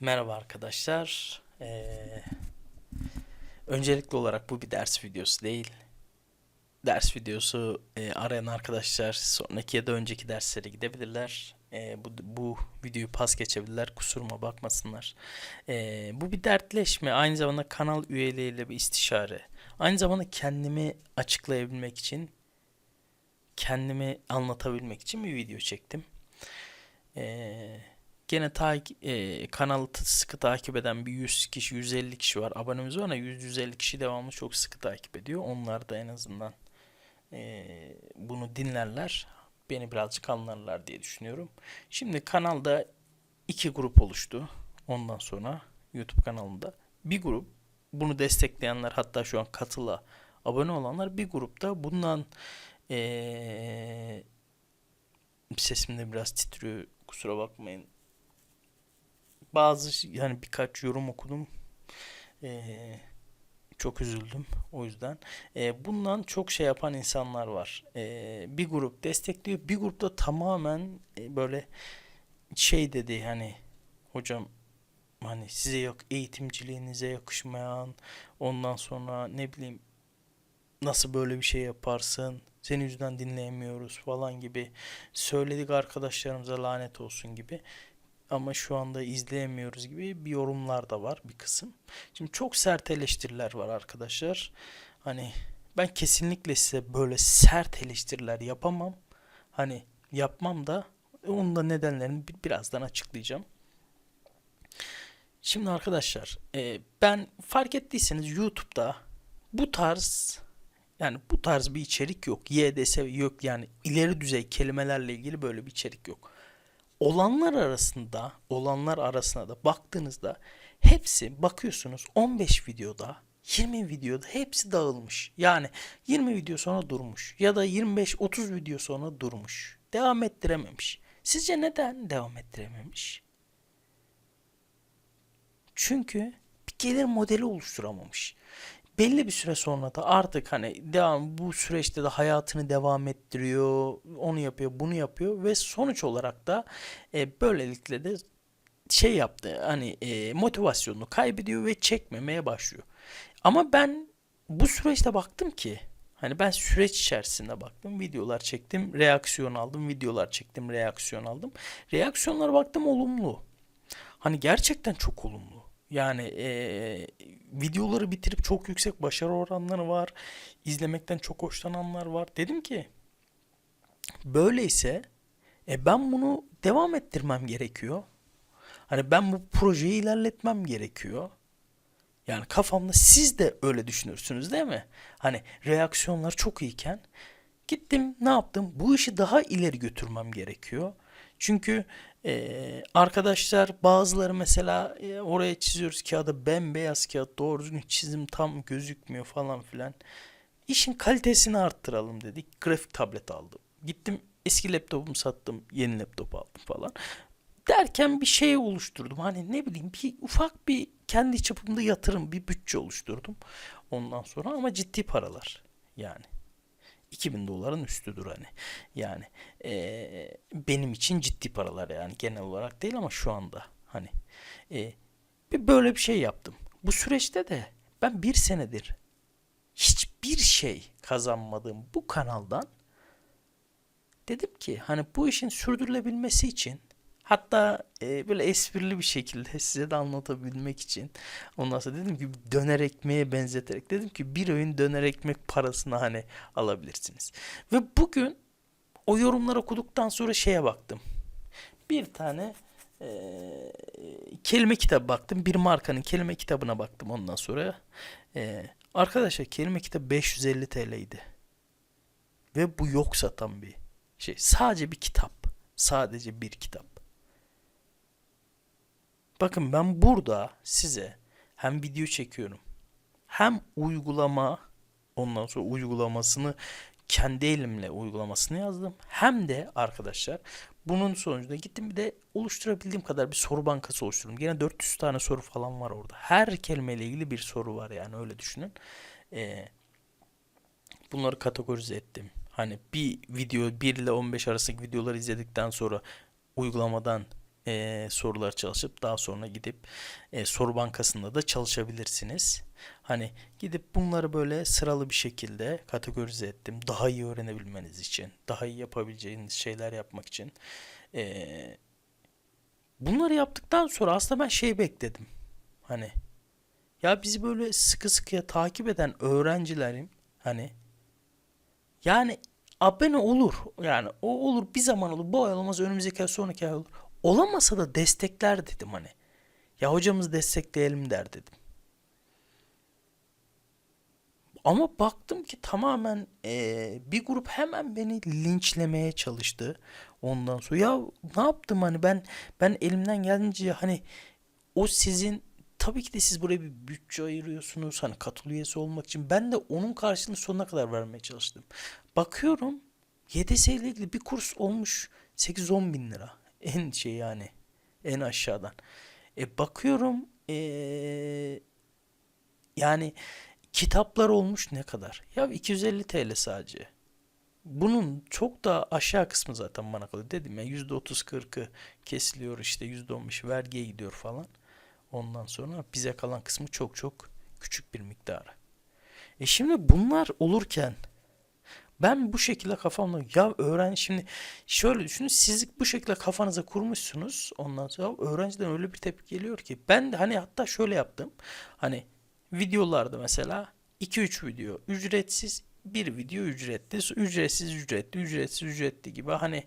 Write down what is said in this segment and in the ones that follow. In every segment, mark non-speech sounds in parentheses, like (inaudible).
Merhaba arkadaşlar. Ee, öncelikli olarak bu bir ders videosu değil. Ders videosu e, arayan arkadaşlar sonraki ya da önceki derslere gidebilirler. Ee, bu, bu videoyu pas geçebilirler. Kusuruma bakmasınlar. Ee, bu bir dertleşme. Aynı zamanda kanal üyeleriyle bir istişare. Aynı zamanda kendimi açıklayabilmek için, kendimi anlatabilmek için bir video çektim. Ee, Gene ta e, kanalı sıkı takip eden bir 100 kişi, 150 kişi var. Abonemiz var ama 100-150 kişi devamlı çok sıkı takip ediyor. Onlar da en azından e, bunu dinlerler. Beni birazcık anlarlar diye düşünüyorum. Şimdi kanalda iki grup oluştu. Ondan sonra YouTube kanalında bir grup bunu destekleyenler hatta şu an katıla abone olanlar bir grupta bundan e, sesim biraz titriyor kusura bakmayın bazı yani birkaç yorum okudum. Ee, çok üzüldüm o yüzden. Ee, bundan çok şey yapan insanlar var. Ee, bir grup destekliyor, bir grupta tamamen e, böyle şey dedi hani hocam hani size yok eğitimciliğinize yakışmayan ondan sonra ne bileyim nasıl böyle bir şey yaparsın senin yüzünden dinleyemiyoruz falan gibi söyledik arkadaşlarımıza lanet olsun gibi ama şu anda izleyemiyoruz gibi bir yorumlar da var bir kısım. Şimdi çok sert eleştiriler var arkadaşlar. Hani ben kesinlikle size böyle sert eleştiriler yapamam. Hani yapmam da onun da nedenlerini bi- birazdan açıklayacağım. Şimdi arkadaşlar e, ben fark ettiyseniz YouTube'da bu tarz yani bu tarz bir içerik yok. YDS yok yani ileri düzey kelimelerle ilgili böyle bir içerik yok olanlar arasında olanlar arasına da baktığınızda hepsi bakıyorsunuz 15 videoda 20 videoda hepsi dağılmış. Yani 20 video sonra durmuş ya da 25-30 video sonra durmuş. Devam ettirememiş. Sizce neden devam ettirememiş? Çünkü bir gelir modeli oluşturamamış belli bir süre sonra da artık hani devam bu süreçte de hayatını devam ettiriyor, onu yapıyor, bunu yapıyor ve sonuç olarak da e, böylelikle de şey yaptı hani e, motivasyonunu kaybediyor ve çekmemeye başlıyor. Ama ben bu süreçte baktım ki hani ben süreç içerisinde baktım, videolar çektim, reaksiyon aldım, videolar çektim, reaksiyon aldım. Reaksiyonlara baktım olumlu. Hani gerçekten çok olumlu. Yani eee, videoları bitirip çok yüksek başarı oranları var. İzlemekten çok hoşlananlar var. Dedim ki böyleyse e, ben bunu devam ettirmem gerekiyor. Hani ben bu projeyi ilerletmem gerekiyor. Yani kafamda siz de öyle düşünürsünüz değil mi? Hani reaksiyonlar çok iyiken gittim ne yaptım? Bu işi daha ileri götürmem gerekiyor. Çünkü e, arkadaşlar bazıları mesela e, oraya çiziyoruz kağıda bembeyaz kağıt doğru düzgün çizim tam gözükmüyor falan filan. İşin kalitesini arttıralım dedik. Grafik tablet aldım. Gittim eski laptopumu sattım. Yeni laptop aldım falan. Derken bir şey oluşturdum. Hani ne bileyim bir ufak bir kendi çapımda yatırım bir bütçe oluşturdum. Ondan sonra ama ciddi paralar. Yani 2000 doların üstüdür hani. Yani eee, benim için ciddi paralar yani genel olarak değil ama şu anda hani eee, bir böyle bir şey yaptım. Bu süreçte de ben bir senedir hiçbir şey kazanmadığım bu kanaldan dedim ki hani bu işin sürdürülebilmesi için hatta e, böyle esprili bir şekilde (laughs) size de anlatabilmek için ondan sonra dedim ki döner ekmeğe benzeterek dedim ki bir öğün döner ekmek parasına hani alabilirsiniz. Ve bugün o yorumları okuduktan sonra şeye baktım. Bir tane e, kelime kitabı baktım. Bir markanın kelime kitabına baktım ondan sonra. E, arkadaşlar kelime kitabı 550 TL'ydi. Ve bu yok satan bir şey. Sadece bir kitap. Sadece bir kitap. Bakın ben burada size hem video çekiyorum hem uygulama ondan sonra uygulamasını kendi elimle uygulamasını yazdım. Hem de arkadaşlar bunun sonucunda gittim bir de oluşturabildiğim kadar bir soru bankası oluşturdum. Yine 400 tane soru falan var orada. Her kelimeyle ilgili bir soru var yani öyle düşünün. Ee, bunları kategorize ettim. Hani bir video 1 ile 15 arasındaki videoları izledikten sonra uygulamadan e, sorular çalışıp daha sonra gidip e, soru bankasında da çalışabilirsiniz. Hani gidip bunları böyle sıralı bir şekilde kategorize ettim. Daha iyi öğrenebilmeniz için, daha iyi yapabileceğiniz şeyler yapmak için. E, bunları yaptıktan sonra aslında ben şey bekledim. Hani ya bizi böyle sıkı sıkıya takip eden öğrencilerim hani yani abone olur. Yani o olur bir zaman olur. Bu ay olmaz önümüzdeki ay sonraki ay olur. Olamasa da destekler dedim hani. Ya hocamızı destekleyelim der dedim. Ama baktım ki tamamen eee, bir grup hemen beni linçlemeye çalıştı. Ondan sonra ya ne yaptım hani ben ben elimden geldiğince hani o sizin tabii ki de siz buraya bir bütçe ayırıyorsunuz hani katıl üyesi olmak için. Ben de onun karşılığını sonuna kadar vermeye çalıştım. Bakıyorum YDS ile ilgili bir kurs olmuş 8-10 bin lira. En şey yani en aşağıdan. E bakıyorum eee, yani kitaplar olmuş ne kadar? Ya 250 TL sadece. Bunun çok da aşağı kısmı zaten bana kalıyor. Dedim ya %30-40'ı kesiliyor işte %15 vergiye gidiyor falan. Ondan sonra bize kalan kısmı çok çok küçük bir miktarı. E şimdi bunlar olurken ben bu şekilde kafamda ya öğren şimdi şöyle düşünün siz bu şekilde kafanıza kurmuşsunuz ondan sonra öğrenciden öyle bir tepki geliyor ki ben de hani hatta şöyle yaptım hani videolarda mesela iki üç video ücretsiz bir video ücretli ücretsiz ücretli ücretsiz ücretli gibi. Hani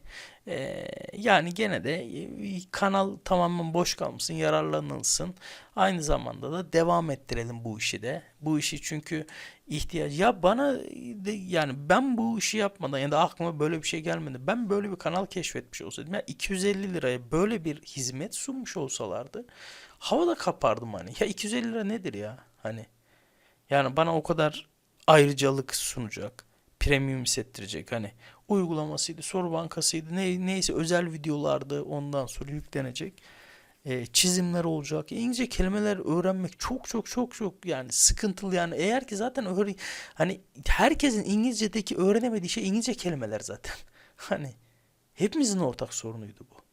eee, yani gene de e, kanal tamamen boş kalmasın yararlanılsın. Aynı zamanda da devam ettirelim bu işi de. Bu işi çünkü ihtiyaç ya bana de, yani ben bu işi yapmadan ya da aklıma böyle bir şey gelmedi. Ben böyle bir kanal keşfetmiş olsaydım ya 250 liraya böyle bir hizmet sunmuş olsalardı havada kapardım hani. Ya 250 lira nedir ya? Hani yani bana o kadar ayrıcalık sunacak. Premium hissettirecek. Hani uygulamasıydı, soru bankasıydı, ne, neyse özel videolardı ondan sonra yüklenecek. Ee, çizimler olacak. İngilizce kelimeler öğrenmek çok çok çok çok yani sıkıntılı yani. Eğer ki zaten öğren hani herkesin İngilizce'deki öğrenemediği şey İngilizce kelimeler zaten. (laughs) Hani hepimizin ortak sorunuydu bu.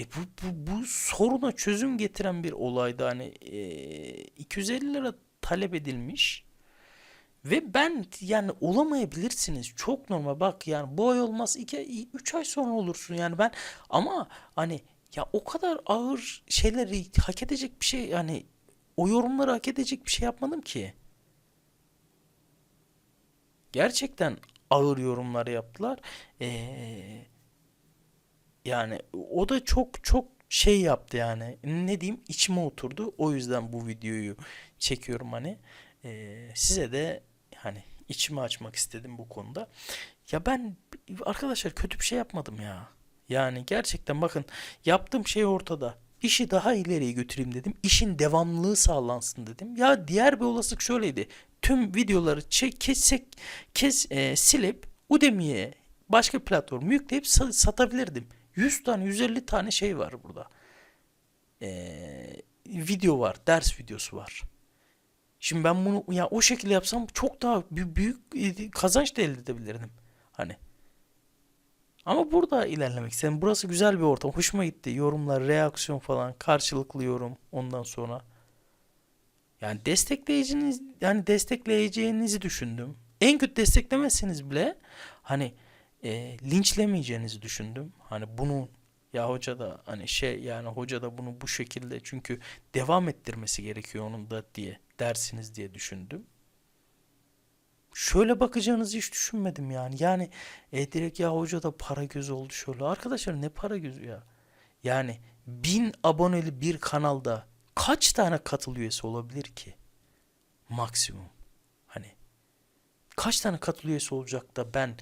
E bu, bu, bu soruna çözüm getiren bir olaydı. Hani e, 250 lira talep edilmiş ve ben yani olamayabilirsiniz. Çok normal. Bak yani bu ay olmaz 2 3 ay sonra olursun. Yani ben ama hani ya o kadar ağır şeyleri hak edecek bir şey yani o yorumları hak edecek bir şey yapmadım ki. Gerçekten ağır yorumlar yaptılar. Eee yani o da çok çok şey yaptı yani. Ne diyeyim içime oturdu. O yüzden bu videoyu çekiyorum hani. Ee, size de hani içimi açmak istedim bu konuda. Ya ben arkadaşlar kötü bir şey yapmadım ya. Yani gerçekten bakın yaptığım şey ortada. İşi daha ileriye götüreyim dedim. İşin devamlılığı sağlansın dedim. Ya diğer bir olasılık şöyleydi. Tüm videoları çek, kesek, kes, e, silip Udemy'ye başka bir platform yükleyip sa- satabilirdim. 100 tane 150 tane şey var burada. Ee, video var. Ders videosu var. Şimdi ben bunu ya o şekilde yapsam çok daha büyük, büyük kazanç da elde edebilirdim. Hani. Ama burada ilerlemek istedim. Burası güzel bir ortam. Hoşuma gitti. Yorumlar, reaksiyon falan, karşılıklı yorum ondan sonra. Yani destekleyiciniz yani destekleyeceğinizi düşündüm. En kötü desteklemezseniz bile hani e, linçlemeyeceğinizi düşündüm. Hani bunu ya hoca da hani şey yani hoca da bunu bu şekilde çünkü devam ettirmesi gerekiyor onun da diye dersiniz diye düşündüm. Şöyle bakacağınızı hiç düşünmedim yani. Yani e, direkt ya hoca da para gözü oldu şöyle. Arkadaşlar ne para gözü ya? Yani bin aboneli bir kanalda kaç tane katıl üyesi olabilir ki? Maksimum. Hani kaç tane katıl üyesi olacak da ben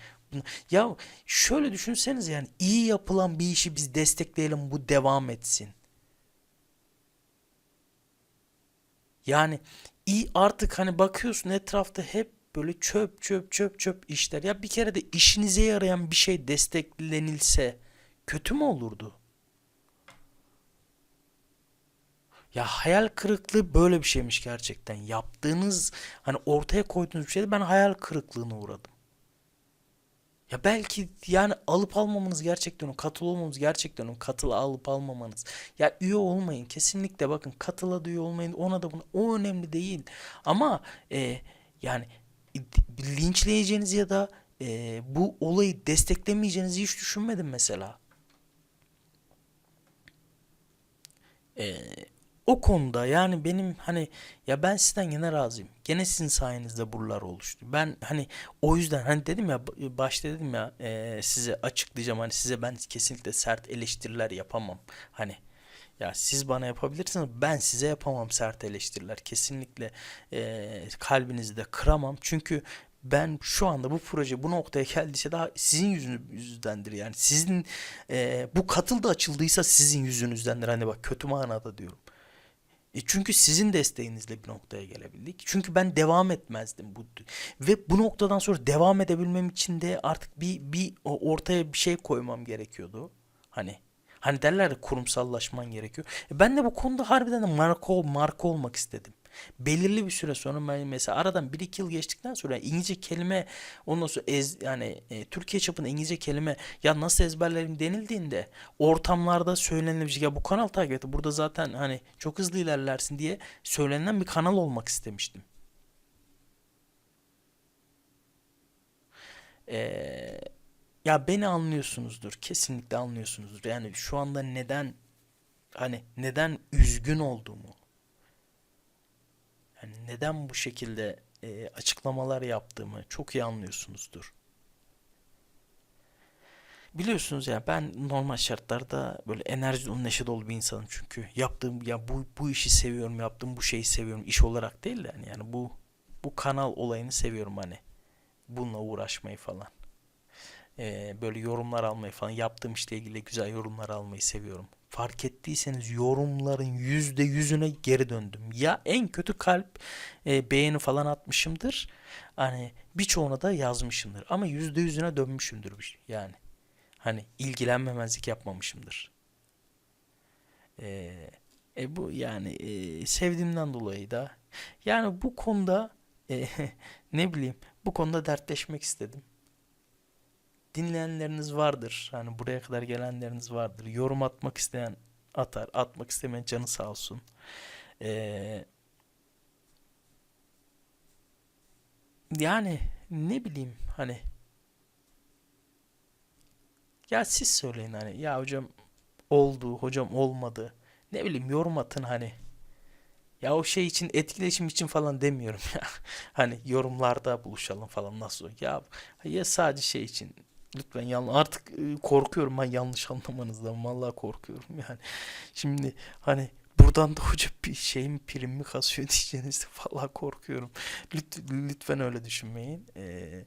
ya şöyle düşünseniz yani iyi yapılan bir işi biz destekleyelim bu devam etsin. Yani iyi artık hani bakıyorsun etrafta hep böyle çöp çöp çöp çöp işler. Ya bir kere de işinize yarayan bir şey desteklenilse kötü mü olurdu? Ya hayal kırıklığı böyle bir şeymiş gerçekten. Yaptığınız hani ortaya koyduğunuz bir şeyde ben hayal kırıklığına uğradım. Ya belki yani alıp almamanız gerçekten o katıl olmamız gerçekten o katıla alıp almamanız. Ya üye olmayın kesinlikle bakın katıla da üye olmayın ona da buna o önemli değil. Ama e, yani linçleyeceğiniz ya da e, bu olayı desteklemeyeceğinizi hiç düşünmedim mesela. E, o konuda yani benim hani ya ben sizden gene razıyım. Gene sizin sayenizde buralar oluştu. Ben hani o yüzden hani dedim ya başta dedim ya e, size açıklayacağım hani size ben kesinlikle sert eleştiriler yapamam. Hani ya siz bana yapabilirsiniz ben size yapamam sert eleştiriler. Kesinlikle e, kalbinizi de kıramam. Çünkü ben şu anda bu proje bu noktaya geldiyse daha sizin yüzünüzdendir yani sizin e, bu katıl da açıldıysa sizin yüzünüzdendir hani bak kötü manada diyorum. E çünkü sizin desteğinizle bir noktaya gelebildik. Çünkü ben devam etmezdim bu ve bu noktadan sonra devam edebilmem için de artık bir bir ortaya bir şey koymam gerekiyordu. Hani hani derler ya kurumsallaşman gerekiyor. E ben de bu konuda harbiden de marka marka olmak istedim belirli bir süre sonra ben mesela aradan 1-2 yıl geçtikten sonra İngilizce kelime ondan sonra ez, yani e, Türkiye çapında İngilizce kelime ya nasıl ezberlerim denildiğinde ortamlarda şey ya bu kanal takip et burada zaten hani çok hızlı ilerlersin diye söylenen bir kanal olmak istemiştim. Ee, ya beni anlıyorsunuzdur. Kesinlikle anlıyorsunuzdur. Yani şu anda neden hani neden üzgün olduğumu yani neden bu şekilde e, açıklamalar yaptığımı çok iyi anlıyorsunuzdur. Biliyorsunuz ya ben normal şartlarda böyle enerji neşe dolu bir insanım. Çünkü yaptığım ya bu bu işi seviyorum yaptığım bu şeyi seviyorum iş olarak değil de yani, yani bu bu kanal olayını seviyorum hani. Bununla uğraşmayı falan. Ee, böyle yorumlar almayı falan yaptığım işle ilgili güzel yorumlar almayı seviyorum fark ettiyseniz yorumların yüzde yüzüne geri döndüm. Ya en kötü kalp e, beğeni falan atmışımdır. Hani birçoğuna da yazmışımdır. Ama yüzde yüzüne dönmüşümdür yani. Hani ilgilenmemezlik yapmamışımdır. E, e bu yani e, sevdiğimden dolayı da yani bu konuda e, (laughs) ne bileyim bu konuda dertleşmek istedim dinleyenleriniz vardır. Hani buraya kadar gelenleriniz vardır. Yorum atmak isteyen atar. Atmak istemeyen canı sağ olsun. Ee, yani ne bileyim hani ya siz söyleyin hani ya hocam oldu hocam olmadı ne bileyim yorum atın hani ya o şey için etkileşim için falan demiyorum ya (laughs) hani yorumlarda buluşalım falan nasıl ya ya sadece şey için Lütfen yan artık e, korkuyorum ben yanlış anlamanızdan. Vallahi korkuyorum yani. Şimdi hani buradan da hoca bir şey mi prim mi kasıyor (laughs) diyeceğiniz falan korkuyorum. Lüt, lütfen öyle düşünmeyin. Ee,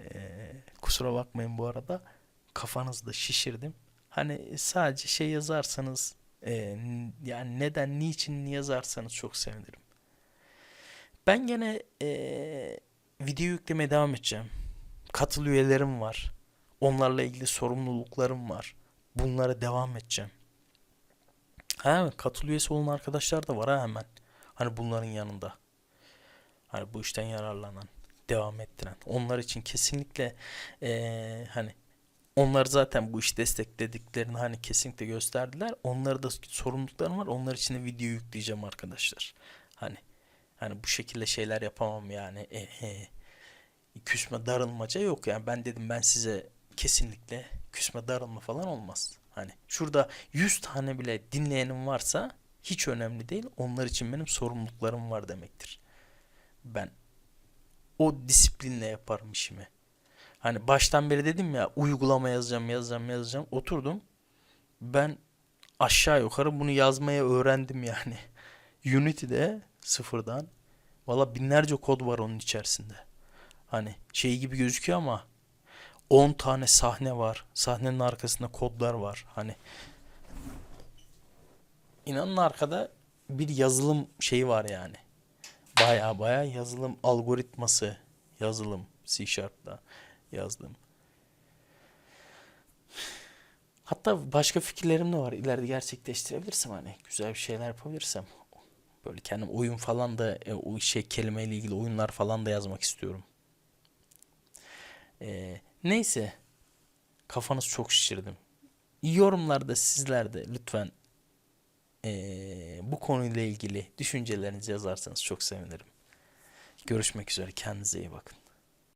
e, kusura bakmayın bu arada. Kafanızda şişirdim. Hani sadece şey yazarsanız e, yani neden niçin yazarsanız çok sevinirim. Ben gene e, video yüklemeye devam edeceğim. Katıl üyelerim var. Onlarla ilgili sorumluluklarım var. Bunlara devam edeceğim. Ha, katıl üyesi olan arkadaşlar da var ha hemen. Hani bunların yanında. Hani bu işten yararlanan, devam ettiren. Onlar için kesinlikle ee, hani onlar zaten bu işi desteklediklerini hani kesinlikle gösterdiler. Onlara da sorumluluklarım var. Onlar için de video yükleyeceğim arkadaşlar. Hani hani bu şekilde şeyler yapamam yani. E, e, küsme darılmaca yok yani. Ben dedim ben size kesinlikle küsme darılma falan olmaz. Hani şurada 100 tane bile dinleyenim varsa hiç önemli değil. Onlar için benim sorumluluklarım var demektir. Ben o disiplinle yaparım işimi. Hani baştan beri dedim ya uygulama yazacağım yazacağım yazacağım. Oturdum. Ben aşağı yukarı bunu yazmaya öğrendim yani. (laughs) Unity'de sıfırdan. Valla binlerce kod var onun içerisinde. Hani şey gibi gözüküyor ama 10 tane sahne var. Sahnenin arkasında kodlar var. Hani inanın arkada bir yazılım şeyi var yani. Baya baya yazılım algoritması yazılım C Sharp'ta yazdım. Hatta başka fikirlerim de var. İleride gerçekleştirebilirsem hani güzel bir şeyler yapabilirsem. Böyle kendim oyun falan da e, o şey kelimeyle ilgili oyunlar falan da yazmak istiyorum. Ee, Neyse. Kafanız çok şişirdim. Yorumlarda sizler de lütfen eee, bu konuyla ilgili düşüncelerinizi yazarsanız çok sevinirim. Görüşmek üzere. Kendinize iyi bakın.